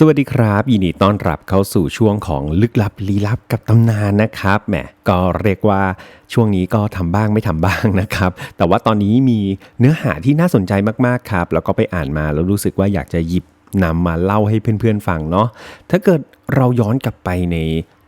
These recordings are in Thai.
สวัสดีครับยินดีต้อนรับเข้าสู่ช่วงของลึกลับลี้ลับกับตำนานนะครับแหมก็เรียกว่าช่วงนี้ก็ทำบ้างไม่ทำบ้างนะครับ แต่ว่าตอนนี้มีเนื้อหาที่น่าสนใจมากๆครับ แล้วก็ไปอ่านมาแล้วรู้สึกว่าอยากจะหยิบนำมาเล่าให้เพื่อนๆฟังเนาะถ้าเกิดเราย้อนกลับไปใน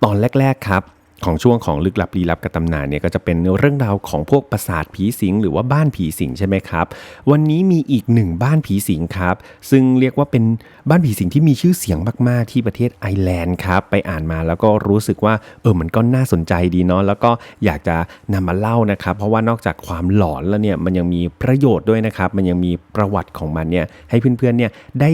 ตอนแรก ๆครับ ของช่วงของลึกลับลี้ลับกับตำนานเนี่ยก็จะเป็นเรื่องราวของพวกปราสาทผีสิงหรือว่าบ้านผีสิงใช่ไหมครับ วันนี้มีอีกหนึ่งบ้านผีสิงครับ ซึ่งเรียกว่าเป็นบ้านผีสิงที่มีชื่อเสียงมาก ๆ ที่ประเทศไอร์แลนด์ครับ ไปอ่านมาแล้วก็รู้สึกว่าเออมันก็น่าสนใจดีเนาะแล้วก็อยากจะนำมาเล่านะครับ เพราะว่านอกจากความหลอนแล้วเนี่ยมันยังมีประโยชน์ด้วยนะครับ มันยังมีประวัติของมันเนี่ยให้เพื่อนๆเนี่ยได้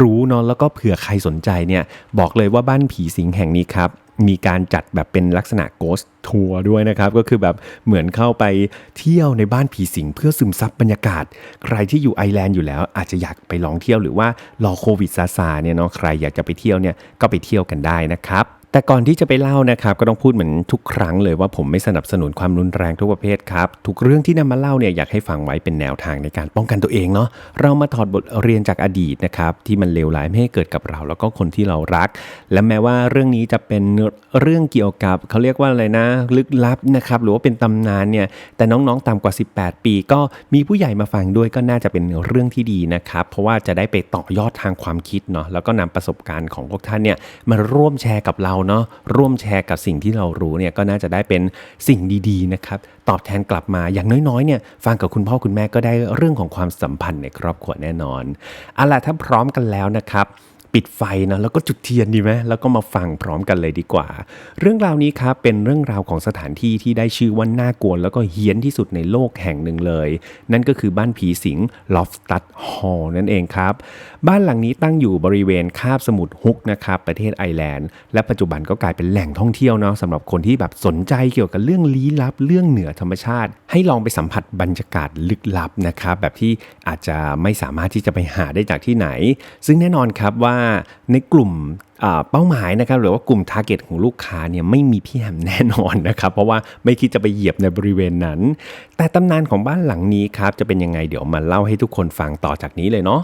รู้เนาะแล้วก็เผื่อใครสนใจเนี่ยบอกเลยว่าบ้านผีสิงแห่งนี้ครับ มีการจัดแบบเป็นลักษณะโกสทัวร์ด้วยนะครับ ก็คือแบบเหมือนเข้าไปเที่ยวในบ้านผีสิงเพื่อซึมซับบรรยากาศ ใครที่อยู่ไอร์แลนด์อยู่แล้ว อาจจะอยากไปลองเที่ยวหรือว่ารอโควิดซาซาเนี่ยเนาะใครอยากจะไปเที่ยวเนี่ยก็ไปเที่ยวกันได้นะครับ แต่ก่อนที่จะไปเล่านะครับก็ต้องพูดเหมือนทุกครั้งเลยว่าผมไม่สนับสนุนความรุนแรงทุกประเภทครับ ทุกเรื่องที่นำมาเล่าเนี่ยอยากให้ฟังไว้เป็นแนวทางในการป้องกันตัวเองเนาะเรามาถอดบทเรียนจากอดีตนะครับที่มันเลวร้ายไม่ให้เกิดกับเรา แล้วก็คนที่เรารัก และแม้ว่าเรื่องนี้จะเป็นเรื่องเกี่ยวกับเขาเรียกว่าอะไรนะ ลึกลับนะครับหรือว่าเป็นตำนานเนี่ยแต่น้องๆต่ำกว่า 18 ปี ก็มีผู้ใหญ่มาฟังด้วยก็น่าจะเป็นเรื่องที่ดีนะครับเพราะว่าจะได้ไปต่อยอดทางความคิดเนาะแล้วก็นำประสบการณ์ของพวกท่านเนี่ยมาร่วมแชร์กับเราเนาะร่วมแชร์กับสิ่งที่เรารู้เนี่ยก็น่าจะได้เป็นสิ่งดีๆนะครับตอบแทนกลับมาอย่างน้อยๆเนี่ยฟังกับคุณพ่อคุณแม่ก็ได้เรื่องของความสัมพันธ์ในครอบครัวแน่นอนเอาล่ะถ้าพร้อมกันแล้วนะครับ ปิดไฟนะแล้วก็จุดเทียนดีไหมแล้วก็มาฟังพร้อมกันเลยดีกว่า เรื่องราวนี้ครับเป็นเรื่องราวของสถานที่ที่ได้ชื่อว่าน่ากลัวแล้วก็เฮี้ยนที่สุดในโลกแห่งหนึ่งเลย นั่นก็คือบ้านผีสิงลอฟตัดฮอลนั่นเองครับ บ้านหลังนี้ตั้งอยู่บริเวณคาบสมุทรฮุกนะครับประเทศไอร์แลนด์ และปัจจุบันก็กลายเป็นแหล่งท่องเที่ยวเนาะสำหรับคนที่แบบสนใจเกี่ยวกับเรื่องลี้ลับเรื่องเหนือธรรมชาติ ให้ลองไปสัมผัสบรรยากาศลึกลับนะครับแบบที่อาจจะไม่สามารถที่จะไปหาได้จากที่ไหน ซึ่งแน่นอนครับว่าในกลุ่มเป้าหมายนะครับหรือว่ากลุ่มทาร์เก็ตของลูกค้าเนี่ยไม่มีพี่แฮมแน่นอนนะครับ เพราะว่าไม่คิดจะไปเหยียบในบริเวณนั้น แต่ตำนานของบ้านหลังนี้ครับจะเป็นยังไงเดี๋ยวมาเล่าให้ทุกคนฟังต่อจากนี้เลยเนาะ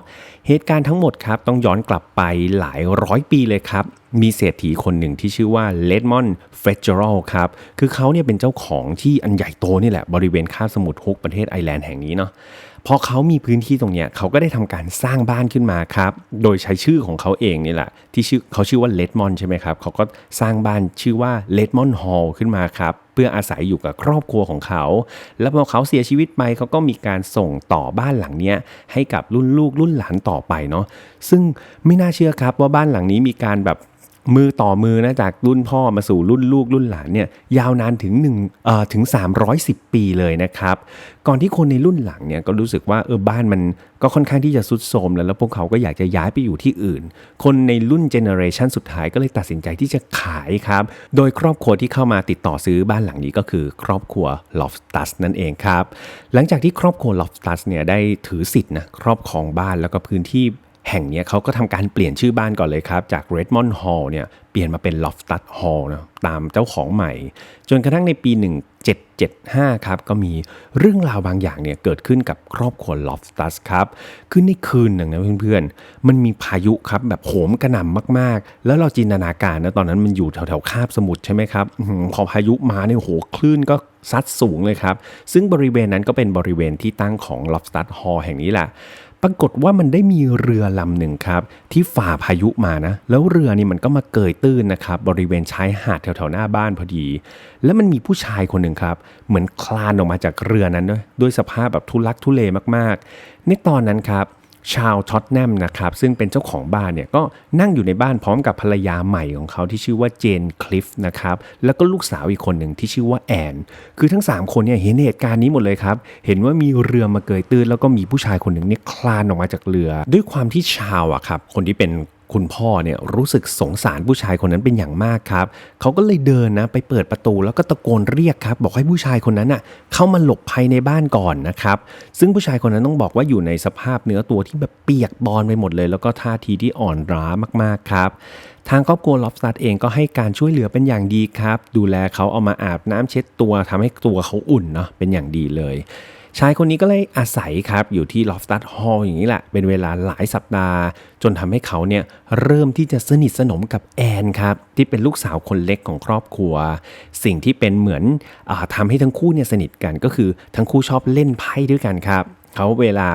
เหตุการณ์ทั้งหมดครับต้องย้อนกลับไปหลายร้อยปีเลยครับ มีเศรษฐีคนหนึ่งที่ชื่อว่าเลดมอนเฟเจอรัลครับคือเขาเนี่ยเป็นเจ้าของที่อันใหญ่โตนี่แหละบริเวณคาบสมุทรฮุกประเทศไอร์แลนด์แห่งนี้เนาะ พอเขามีพื้นที่ตรงเนี้ยเขาก็ได้ทำการสร้างบ้านขึ้นมาครับ โดยใช้ชื่อของเขาเองนี่แหละ ที่ชื่อเขาชื่อว่าเลดมอนใช่ไหมครับเขาก็สร้างบ้านชื่อว่าเลดมอนฮอลล์ขึ้นมาครับเพื่ออาศัยอยู่กับครอบครัวของเขา แล้วพอเขาเสียชีวิตไปเขาก็มีการส่งต่อบ้านหลังเนี้ยให้กับรุ่นลูกรุ่นหลานต่อไปเนาะซึ่งไม่น่าเชื่อครับว่าบ้านหลังนี้มีการแบบ มือต่อมือนะจากรุ่นพ่อมาสู่รุ่นลูกรุ่นหลานเนี่ยยาวนานถึง1เอ่อถึง 310 ปีเลยนะครับ ก่อนที่คนในรุ่นหลังเนี่ยก็รู้สึกว่าเออบ้านมันก็ค่อนข้างที่จะสุดโทรมแล้วแล้วพวกเขาก็อยากจะย้ายไปอยู่ที่อื่น คนในรุ่นเจเนอเรชันสุดท้ายก็เลยตัดสินใจที่จะขายครับ โดยครอบครัวที่เข้ามาติดต่อซื้อบ้านหลังนี้ก็คือครอบครัวลอฟตัสนั่นเองครับ หลังจากที่ครอบครัวลอฟตัสเนี่ยได้ถือสิทธิ์นะครอบครองบ้านแล้วก็พื้นที่ แห่งนี้เขาก็ทำการเปลี่ยนชื่อบ้านก่อนเลยครับ จาก Redmond Hall เนี่ยเปลี่ยนมาเป็น Loftus Hall นะตามเจ้าของใหม่ จนกระทั่งในปี 1775 ครับ ก็มีเรื่องราวบางอย่างเนี่ยเกิดขึ้นกับครอบครัว Loftus ครับคือในคืนหนึ่งนะเพื่อนๆ มันมีพายุครับแบบโหมกระหน่ำมากๆ แล้วเราจินตนาการนะตอนนั้นมันอยู่แถวๆคาบสมุทรใช่ไหมครับพอพายุมาเนี่ยโหคลื่นก็ซัดสูงเลยครับ ซึ่งบริเวณนั้นก็เป็นบริเวณที่ตั้งของ Loftus Hall แห่งนี้แหละ ปรากฏว่ามันได้มีเรือลำหนึ่งครับ ที่ฝ่าพายุมานะ แล้วเรือนี่มันก็มาเกยตื้นนะครับ บริเวณชายหาดแถวๆหน้าบ้านพอดี แล้วมันมีผู้ชายคนหนึ่งครับ เหมือนคลานออกมาจากเรือนั้นด้วยด้วยสภาพแบบทุลักทุเลมากๆ ในตอนนั้นครับ ชาวท็อตแนมนะครับซึ่งเป็นเจ้าของบ้านเนี่ยก็นั่งอยู่ในบ้านพร้อมกับภรรยาใหม่ของเขาที่ชื่อว่าเจนคลิฟนะครับแล้วก็ลูกสาวอีกคนหนึ่งที่ชื่อว่าแอน คือทั้ง 3 คนเนี่ยเห็นเหตุการณ์นี้หมดเลยครับเห็นว่ามีเรือมาเกยตื้นแล้วก็มีผู้ชายคนหนึ่งเนี่ยคลานออกมาจากเรือ ด้วยความที่ชาวอะครับคนที่เป็น คุณพ่อเนี่ยรู้สึกสงสารผู้ชายคนนั้นเป็นอย่างมากครับ เขาก็เลยเดินนะไปเปิดประตูแล้วก็ตะโกนเรียกครับ บอกให้ผู้ชายคนนั้นน่ะเข้ามาหลบภัยในบ้านก่อนนะครับ ซึ่งผู้ชายคนนั้นต้องบอกว่าอยู่ในสภาพเนื้อตัวที่แบบเปียกบอนไปหมดเลย แล้วก็ท่าทีที่อ่อนล้ามากๆครับ ทางครอบครัวลอฟสตัดเองก็ให้การช่วยเหลือเป็นอย่างดีครับ ดูแลเขาเอามาอาบน้ำเช็ดตัวทำให้ตัวเขาอุ่นเนาะเป็นอย่างดีเลย ชายคนนี้ก็เลยอาศัยครับอยู่ที่ลอฟตัดฮอลอย่างนี้แหละ เป็นเวลาหลายสัปดาห์ จนทำให้เขาเนี่ยเริ่มที่จะสนิทสนมกับแอนครับที่เป็นลูกสาวคนเล็กของครอบครัว สิ่งที่เป็นเหมือนอทำให้ทั้งคู่เนี่ยสนิทกันก็คือทั้งคู่ชอบเล่นไพ่ด้วยกันครับเขาเวลา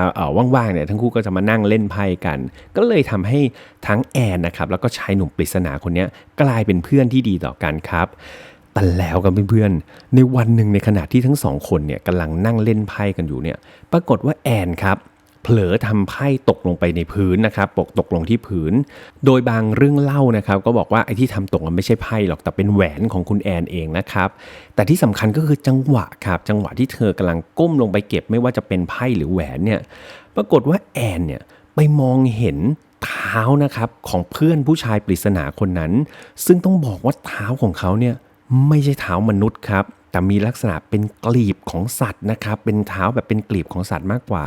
ว่างๆเนี่ยทั้งคู่ก็จะมานั่งเล่นไพ่กัน ก็เลยทำให้ทั้งแอนนะครับแล้วก็ชายหนุ่มปริศนาคนนี้กลายเป็นเพื่อนที่ดีต่อกันครับ แต่แล้วกันเพื่อนๆ ในวันหนึ่งในขณะที่ทั้งสองคนเนี่ยกำลังนั่งเล่นไพ่กันอยู่เนี่ย ปรากฏว่าแอนครับเผลอทำไพ่ตกลงไปในพื้นนะครับปกตกลงที่พื้น โดยบางเรื่องเล่านะครับ ก็บอกว่าไอ้ที่ทำตกมันไม่ใช่ไพ่หรอกแต่เป็นแหวนของคุณแอนเองนะครับ แต่ที่สำคัญก็คือจังหวะครับจังหวะที่เธอกำลังก้มลงไปเก็บไม่ว่าจะเป็นไพ่หรือแหวนเนี่ย ปรากฏว่าแอนเนี่ยไปมองเห็นเท้านะครับของเพื่อนผู้ชายปริศนาคนนั้น ซึ่งต้องบอกว่าเท้าของเขาเนี่ย ไม่ใช่เท้ามนุษย์ครับ แต่มีลักษณะเป็นกลีบของสัตว์นะครับ เป็นเท้าแบบเป็นกลีบของสัตว์มากกว่า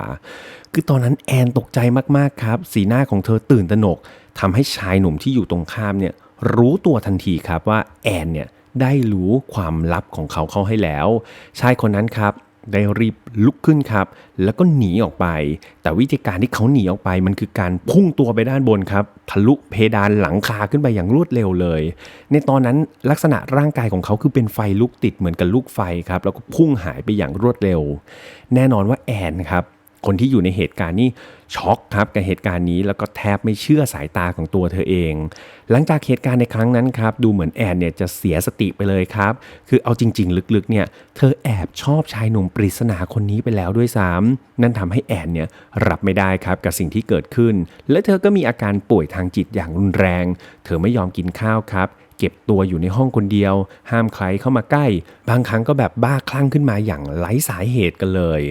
คือตอนนั้นแอนตกใจมากๆครับ สีหน้าของเธอตื่นตระหนกทำให้ชายหนุ่มที่อยู่ตรงข้ามเนี่ยรู้ตัวทันทีครับว่าแอนเนี่ยได้รู้ความลับของเขาเข้าให้แล้ว ชายคนนั้นครับ ได้รีบลุกขึ้นครับ แล้วก็หนีออกไป แต่วิธีการที่เขาหนีออกไปมันคือการพุ่งตัวไปด้านบนครับ ทะลุเพดานหลังคาขึ้นไปอย่างรวดเร็วเลย ในตอนนั้นลักษณะร่างกายของเขาคือเป็นไฟลุกติดเหมือนกับลูกไฟครับ แล้วก็พุ่งหายไปอย่างรวดเร็ว แน่นอนว่าแอนครับ คนที่อยู่ในเหตุการณ์นี้ ช็อกครับกับเหตุการณ์นี้แล้วก็แทบไม่เชื่อสายตาของตัวเธอเอง หลังจากเหตุการณ์ในครั้งนั้นครับดูเหมือนแอนเนี่ยจะเสียสติไปเลยครับ คือเอาจริง ๆ ลึกๆเนี่ยเธอแอบชอบชายหนุ่มปริศนาคนนี้ไปแล้วด้วยซ้ำนั่นทำให้แอนเนี่ยรับไม่ได้ครับกับสิ่งที่เกิดขึ้น และเธอก็มีอาการป่วยทางจิตอย่างรุนแรง เธอไม่ยอมกินข้าวครับเก็บตัวอยู่ในห้องคนเดียว ห้ามใครเข้ามาใกล้ บางครั้งก็แบบบ้าคลั่งขึ้นมาอย่างไร้สาเหตุกันเลย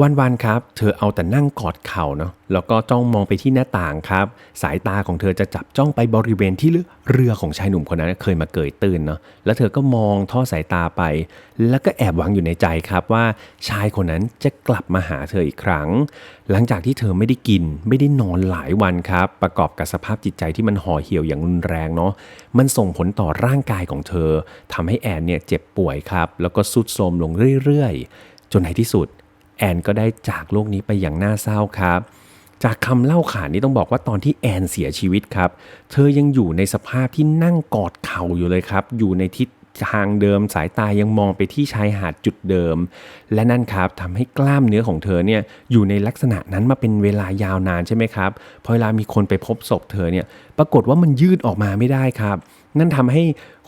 วันๆครับ เธอเอาแต่นั่งกอดเข่าเนาะแล้วก็จ้องมองไปที่หน้าต่างครับ สายตาของเธอจะจับจ้องไปบริเวณที่เรือของชายหนุ่มคนนั้นเคยมาเกยตื่นเนาะแล้วเธอก็มองท่อสายตาไป แล้วก็แอบหวังอยู่ในใจครับว่าชายคนนั้นจะกลับมาหาเธออีกครั้ง หลังจากที่เธอไม่ได้กิน ไม่ได้นอนหลายวันครับ ประกอบกับสภาพจิตใจที่มันห่อเหี่ยวอย่างรุนแรงเนาะมันส่งผลต่อร่างกายของเธอทำให้แอนเนี่ยเจ็บป่วยครับแล้วก็สุดโทรมลงเรื่อยๆ จนในที่สุด แอนก็ได้จากโลกนี้ไปอย่างน่าเศร้าครับ จากคำเล่าขานนี้ต้องบอกว่าตอนที่แอนเสียชีวิตครับ เธอยังอยู่ในสภาพที่นั่งกอดเข่าอยู่เลยครับ อยู่ในทิศทางเดิมสายตายังมองไปที่ชายหาดจุดเดิม และนั่นครับทำให้กล้ามเนื้อของเธอเนี่ยอยู่ในลักษณะนั้นมาเป็นเวลายาวนานใช่ไหมครับพอเวลามีคนไปพบศพเธอเนี่ยปรากฏว่ามันยืดออกมาไม่ได้ครับ นั่นทำให้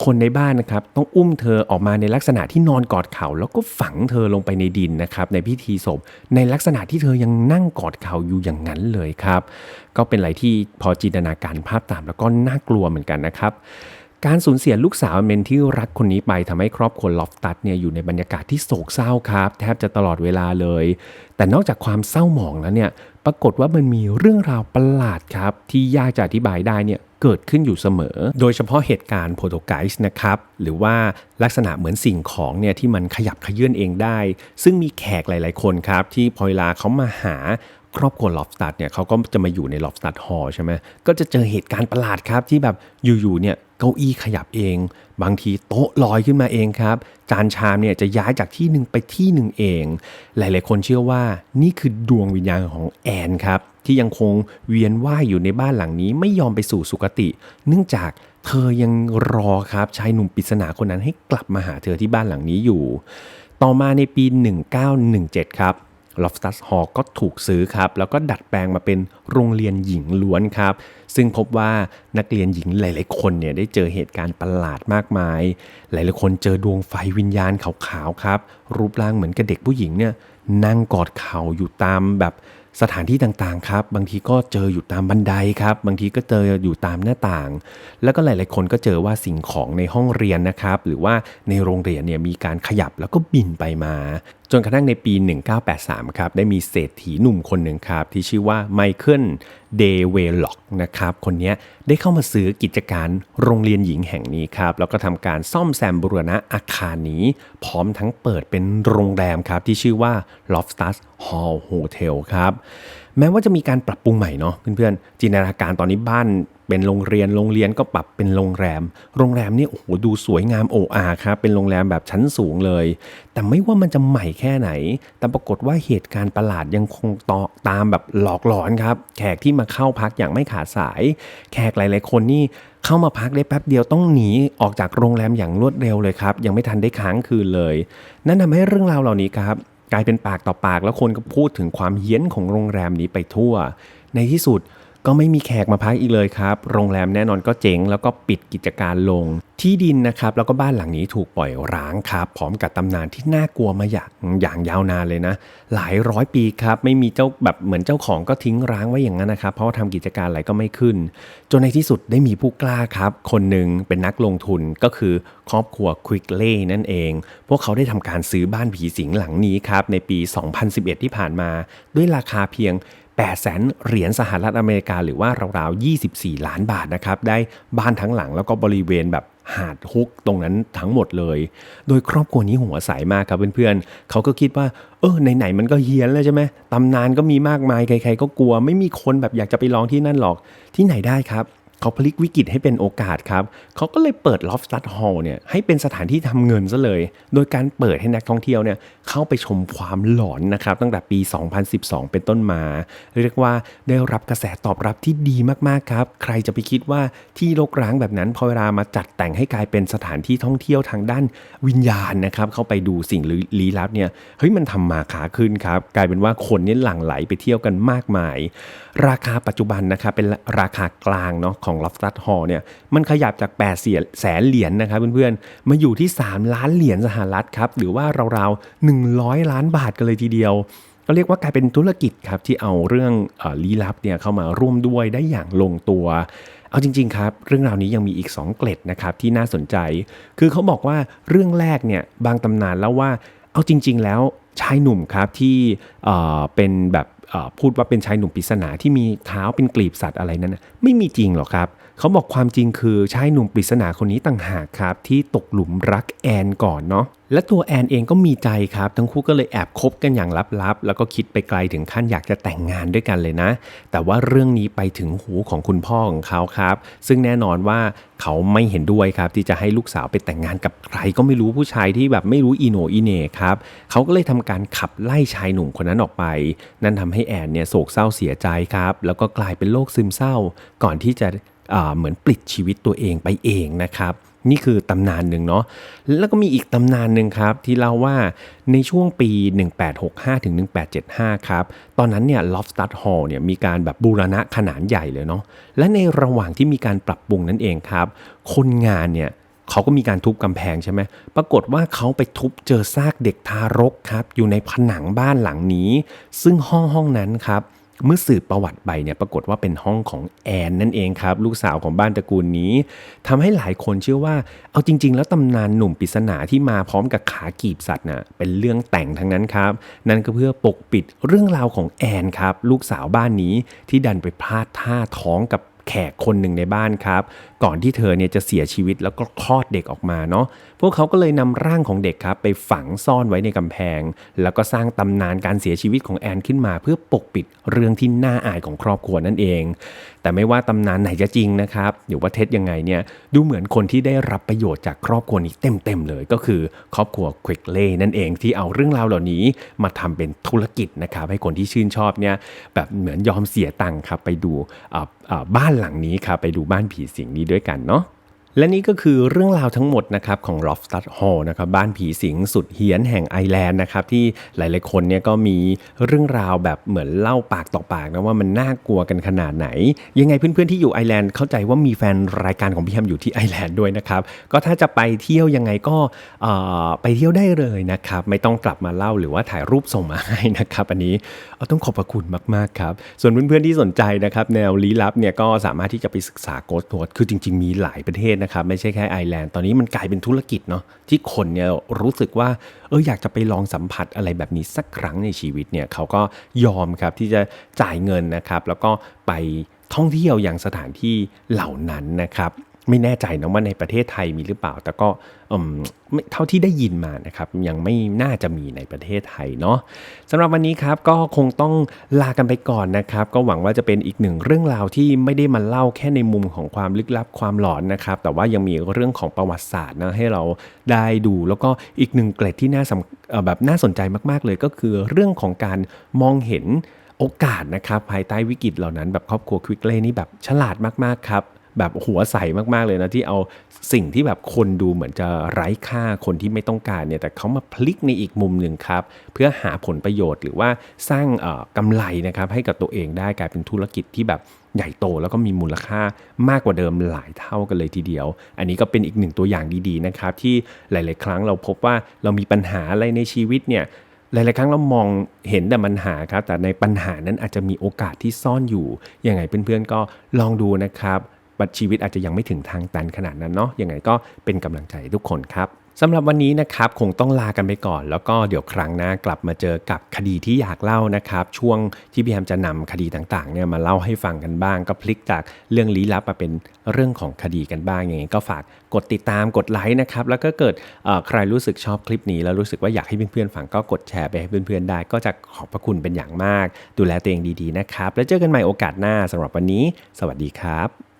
คนในบ้านนะครับต้องอุ้มเธอออกมาในลักษณะที่นอนกอดเข่า แล้วก็ฝังเธอลงไปในดินนะครับในพิธีศพ ในลักษณะที่เธอยังนั่งกอดเข่าอยู่อย่างนั้นเลยครับ ก็เป็นอะไรที่พอจินตนาการภาพตามแล้วก็น่ากลัวเหมือนกันนะครับการสูญเสียลูกสาวเมนที่รักคนนี้ไปทำให้ครอบครัวลอฟตัดเนี่ยอยู่ในบรรยากาศที่โศกเศร้าครับ แทบจะตลอดเวลาเลย แต่นอกจากความเศร้าหมองแล้วเนี่ยปรากฏว่ามันมีเรื่องราวประหลาดครับ ที่ยากจะอธิบายได้เนี่ย เกิดขึ้นอยู่เสมอ โดยเฉพาะเหตุการณ์โพโตไกส์นะครับ หรือว่าลักษณะเหมือนสิ่งของเนี่ยที่มันขยับขยื่นเองได้ ซึ่งมีแขกหลาย ๆ คนครับที่พอเวลาเขามาหา ครอบครัวลอฟสตัดเนี่ยเขาก็จะมาอยู่ในลอฟสตัดฮอลใช่ไหมก็จะเจอเหตุการณ์ประหลาดครับที่แบบอยู่ๆเนี่ยเก้าอี้ขยับเอง บางทีโต๊ะลอยขึ้นมาเองครับจานชามเนี่ยจะย้ายจากที่หนึ่งไปที่หนึ่งเอง หลายๆคนเชื่อว่านี่คือดวงวิญญาณของแอนครับที่ยังคงเวียนว่ายอยู่ในบ้านหลังนี้ไม่ยอมไปสู่สุคติ เนื่องจากเธอยังรอครับชายหนุ่มปริศนาคนนั้นให้กลับมาหาเธอที่บ้านหลังนี้อยู่ ต่อมาในปี 1917 ครับ Loftus Hall ก็ถูกซื้อครับ แล้วก็ดัดแปลงมาเป็นโรงเรียนหญิงล้วนครับ ซึ่งพบว่านักเรียนหญิงหลาย ๆ คนเนี่ยได้เจอเหตุการณ์ประหลาดมากมาย หลาย ๆ คนเจอดวงไฟวิญญาณขาวๆครับ รูปร่างเหมือนกับเด็กผู้หญิงเนี่ยนั่งกอดเข่าอยู่ตามแบบสถานที่ต่างๆครับ บางทีก็เจออยู่ตามบันไดครับ บางทีก็เจออยู่ตามหน้าต่าง แล้วก็หลายๆคนก็เจอว่าสิ่งของในห้องเรียนนะครับ หรือว่าในโรงเรียนเนี่ยมีการขยับแล้วก็บินไปมา จนกระทั่งในปี 1983 ครับ ได้มีเศรษฐีหนุ่มคนหนึ่งครับ ที่ชื่อว่าไมเคิลเดเวล็อกนะครับ คนนี้ได้เข้ามาซื้อกิจการโรงเรียนหญิงแห่งนี้ครับ แล้วก็ทำการซ่อมแซมบูรณะอาคารนี้ พร้อมทั้งเปิดเป็นโรงแรมครับ ที่ชื่อว่า Loftus Hall Hotel ครับ แม้ว่าจะมีการปรับปรุงใหม่เนาะเพื่อนๆจินตนาการตอนนี้บ้าน เป็นโรงเรียนโรงเรียนก็ปรับเป็นโรงแรม โรงแรมนี่โอ้โหดูสวยงามโออาครับเป็นโรงแรมแบบชั้นสูงเลย แต่ไม่ว่ามันจะใหม่แค่ไหน แต่ปรากฏว่าเหตุการณ์ประหลาดยังคงต่อตามแบบหลอกหลอนครับแขกที่มาเข้าพักอย่างไม่ขาดสาย แขกหลาย ๆ คนนี่เข้ามาพักได้แป๊บเดียวต้องหนีออกจากโรงแรมอย่างรวดเร็วเลยครับ ยังไม่ทันได้ค้างคืนเลย นั่นทำให้เรื่องราวเหล่านี้ครับกลายเป็นปากต่อปากแล้วคนก็พูดถึงความเฮี้ยนของโรงแรมนี้ไปทั่ว ในที่สุด ก็ไม่มีแขกมาพักอีกเลยครับ โรงแรมแน่นอนก็เจ๊งแล้วก็ปิดกิจการลงที่ดินนะครับแล้วก็บ้านหลังนี้ถูกปล่อยร้างครับพร้อมกับตำนานที่น่ากลัวมาอย่างอย่างยาวนานเลยนะ หลายร้อยปีครับไม่มีเจ้าแบบเหมือนเจ้าของก็ทิ้งร้างไว้อย่างนั้นนะครับ เพราะว่าทำกิจการอะไรก็ไม่ขึ้น จนในที่สุดได้มีผู้กล้าครับ คนหนึ่งเป็นนักลงทุนก็คือครอบครัวควิกเล่นั่นเอง พวกเขาได้ทำการซื้อบ้านผีสิงหลังนี้ครับในปี 2011 ที่ผ่านมา ด้วยราคาเพียง8แสนเหรียญสหรัฐอเมริกาหรือว่าราวๆ 24 ล้านบาทนะครับ ได้บ้านทั้งหลังแล้วก็บริเวณแบบหาดฮุกตรงนั้นทั้งหมดเลย โดยครอบครัวนี้หัวใสมากครับเพื่อนๆเขาก็คิดว่า เออไหนๆมันก็เฮี้ยนแล้วใช่ไหมตำนานก็มีมากมายใครๆก็กลัว ไม่มีคนแบบอยากจะไปลองที่นั่นหรอกที่ไหนได้ครับ เขาพลิกวิกฤตให้เป็นโอกาสครับ เขาก็เลยเปิด Loftus Hall เนี่ยให้เป็นสถานที่ทำเงินซะเลย โดยการเปิดให้นักท่องเที่ยวเนี่ยเข้าไปชมความหลอนนะครับตั้งแต่ปี 2012 เป็นต้นมา เรียกว่าได้รับกระแสตอบรับที่ดีมากๆครับ ใครจะไปคิดว่าที่รกร้างแบบนั้นพอเวลามาจัดแต่งให้กลายเป็นสถานที่ท่องเที่ยวทางด้านวิญญาณนะครับเข้าไปดูสิ่งลี้ลับเนี่ยเฮ้ยมันทำมาขาขึ้นครับกลายเป็นว่าคนเนี่ยหลั่งไหลไปเที่ยวกันมากมาย ราคาปัจจุบันนะครับเป็นราคากลางเนาะของ Loftus Hall เนี่ยมันขยับจาก8เสียแสนเหรียญนะครับเพื่อนๆ มาอยู่ที่ 3 ล้านเหรียญสหรัฐครับ หรือว่าราวๆ 100 ล้านบาทกันเลยทีเดียวก็เรียกว่ากลายเป็นธุรกิจครับที่เอาเรื่องอลี้ลับเนี่ยเข้ามาร่วมด้วยได้อย่างลงตัว เอาจริง ๆ ครับ เรื่องราวนี้ยังมีอีก 2 เกล็ดนะครับที่น่าสนใจ คือเขาบอกว่าเรื่องแรกเนี่ยบางตำนานแล้วว่าเอาจริง ๆ แล้วชายหนุ่มครับที่เเป็นแบบ พูดว่าเป็นชายหนุ่มปริศนาที่มีเท้าเป็นกลีบสัตว์อะไรนั้นไม่มีจริงหรอกครับ เขาบอกความจริงคือชายหนุ่มปริศนาคนนี้ต่างหากครับ ที่ตกหลุมรักแอนก่อนเนาะและตัวแอนเองก็มีใจครับ ทั้งคู่ก็เลยแอบคบกันอย่างลับๆ แล้วก็คิดไปไกลถึงขั้นอยากจะแต่งงานด้วยกันเลยนะ แต่ว่าเรื่องนี้ไปถึงหูของคุณพ่อของเขาครับ ซึ่งแน่นอนว่าเขาไม่เห็นด้วยครับ ที่จะให้ลูกสาวไปแต่งงานกับใครก็ไม่รู้ผู้ชายที่แบบไม่รู้อีโนอีเน่ครับเขาก็เลยทำการขับไล่ชายหนุ่มคนนั้นออกไป นั่นทำให้แอนเนี่ยโศกเศร้าเสียใจครับ แล้วก็กลายเป็นโรคซึมเศร้า ก่อนที่จะ เหมือนปลิดชีวิตตัวเองไปเองนะครับ นี่คือตำนานหนึ่งเนาะแล้วก็มีอีกตำนานหนึ่งครับที่เล่าว่าในช่วงปี 1865ถึง1875 ครับ ตอนนั้นเนี่ย Loftus Hall เนี่ยมีการแบบบูรณะขนาดใหญ่เลยเนาะและในระหว่างที่มีการปรับปรุงนั่นเองครับ คนงานเนี่ยเขาก็มีการทุบกำแพงใช่ไหม ปรากฏว่าเขาไปทุบเจอซากเด็กทารกครับ อยู่ในผนังบ้านหลังนี้ ซึ่งห้องห้องนั้นครับ เมื่อสืบประวัติไปเนี่ยปรากฏว่าเป็นห้องของแอนนั่นเองครับ ลูกสาวของบ้านตระกูลนี้ทำให้หลายคนเชื่อว่า เอาจริง ๆ แล้วตำนานหนุ่มปริศนาที่มาพร้อมกับขากีบสัตว์น่ะเป็นเรื่องแต่งทั้งนั้นครับ นั่นก็เพื่อปกปิดเรื่องราวของแอนครับ ลูกสาวบ้านนี้ที่ดันไปพลาดท่าท้องกับ แขกคนหนึ่งในบ้านครับ ก่อนที่เธอเนี่ยจะเสียชีวิตแล้วก็คลอดเด็กออกมาเนาะพวกเขาก็เลยนำร่างของเด็กครับไปฝังซ่อนไว้ในกำแพง แล้วก็สร้างตำนานการเสียชีวิตของแอนขึ้นมา เพื่อปกปิดเรื่องที่น่าอายของครอบครัวนั่นเอง แต่ไม่ว่าตำนานไหนจะจริงนะครับหรือว่าเท็จยังไงเนี่ยดูเหมือนคนที่ได้รับประโยชน์จากครอบครัวนี้เต็มๆเลย ก็คือครอบครัวควิกเล่นั่นเองที่เอาเรื่องราวเหล่านี้มาทำเป็นธุรกิจนะครับให้คนที่ชื่นชอบเนี่ยแบบเหมือนยอมเสียตังค์ครับไปดูบ้านหลังนี้ครับไปดูบ้านผีสิงนี้ด้วยกันเนาะ และนี่ก็คือเรื่องราวทั้งหมดนะครับของ Loftus Hall นะครับบ้านผีสิงสุดเฮี้ยนแห่งไอแลนด์นะครับที่หลายๆคนเนี่ยก็มีเรื่องราวแบบเหมือนเล่าปากต่อปากนะว่ามันน่ากลัวกันขนาดไหน ยังไงเพื่อนๆที่อยู่ไอแลนด์เข้าใจว่ามีแฟนรายการของพี่แฮมอยู่ที่ไอแลนด์ด้วยนะครับก็ถ้าจะไปเที่ยวยังไงก็ไปเที่ยวได้เลยนะครับไม่ต้องกลับมาเล่าหรือว่าถ่ายรูปส่งมาให้นะครับอันนี้เต้องขอบพระคุณมากๆครับส่วนเพื่อนๆที่สนใจนะครับแนวลี้ลับเนี่ยก็สามารถที่จะไปศึกษาโกส t ท o คือจริง ๆ มีหลายประเทศนะครับไม่ใช่แค่ไอแลนด์ตอนนี้มันกลายเป็นธุรกิจเนาะที่คนเนี่ยรู้สึกว่าเอออยากจะไปลองสัมผัสอะไรแบบนี้สักครั้งในชีวิตเนี่ยเขาก็ยอมครับที่จะจ่ายเงินนะครับ แล้วก็ไปท่องเที่ยวอย่างสถานที่เหล่านั้นนะครับ ไม่แน่ใจนะว่าในประเทศไทยมีหรือเปล่า แต่ก็เท่าที่ได้ยินมานะครับ ยังไม่น่าจะมีในประเทศไทยเนาะสำหรับวันนี้ครับก็คงต้องลากันไปก่อนนะครับ ก็หวังว่าจะเป็นอีกหนึ่งเรื่องราวที่ไม่ได้มาเล่าแค่ในมุมของความลึกลับความหลอนนะครับ แต่ว่ายังมีเรื่องของประวัติศาสตร์นะให้เราได้ดู แล้วก็อีกหนึ่งเกร็ดที่น่าแบบน่าสนใจมาก ๆ เลยก็คือเรื่องของการมองเห็นโอกาสนะครับภายใต้วิกฤตเหล่านั้นแบบครอบครัวควิกเล่นี่แบบฉลาดมากๆครับ แบบหัวใสมากๆเลยนะ ที่เอาสิ่งที่แบบคนดูเหมือนจะไร้ค่าคนที่ไม่ต้องการเนี่ยแต่เขามาพลิกในอีกมุมหนึ่งครับ เพื่อหาผลประโยชน์หรือว่าสร้างเอ่อกำไรนะครับให้กับตัวเองได้กลายเป็นธุรกิจที่แบบใหญ่โตแล้วก็มีมูลค่ามากกว่าเดิมหลายเท่ากันเลยทีเดียว อันนี้ก็เป็นอีกหนึ่งตัวอย่างดีๆนะครับ ที่หลาย ๆ ครั้งเราพบว่าเรามีปัญหาอะไรในชีวิตเนี่ยหลาย ๆ ครั้งเรามองเห็นแต่ปัญหาครับ แต่ในปัญหานั้นอาจจะมีโอกาสที่ซ่อนอยู่ยังไงเพื่อน ๆ ก็ลองดูนะครับ บัตรชีวิตอาจจะยังไม่ถึงทางตันขนาดนั้นเนาะยังไงก็เป็นกำลังใจทุกคนครับสำหรับวันนี้นะครับคงต้องลากันไปก่อน แล้วก็เดี๋ยวครั้งหน้ากลับมาเจอกับคดีที่อยากเล่านะครับ ช่วงที่พี่แฮมจะนำคดีต่างๆเนี่ยมาเล่าให้ฟังกันบ้าง ก็พลิกจากเรื่องลี้ลับมาเป็นเรื่องของคดีกันบ้างยังไงก็ฝากกดติดตามกดไลค์นะครับแล้วก็เกิดใครรู้สึกชอบคลิปนี้แล้วรู้สึกว่าอยากให้เพื่อนๆฟังก็กดแชร์ไปให้เพื่อนๆได้ ก็จะขอบพระคุณเป็นอย่างมาก ดูแลตัวเองดีๆนะครับแล้วเจอกันใหม่โอกาสหน้าสำหรับวันนี้ สวัสดีครับ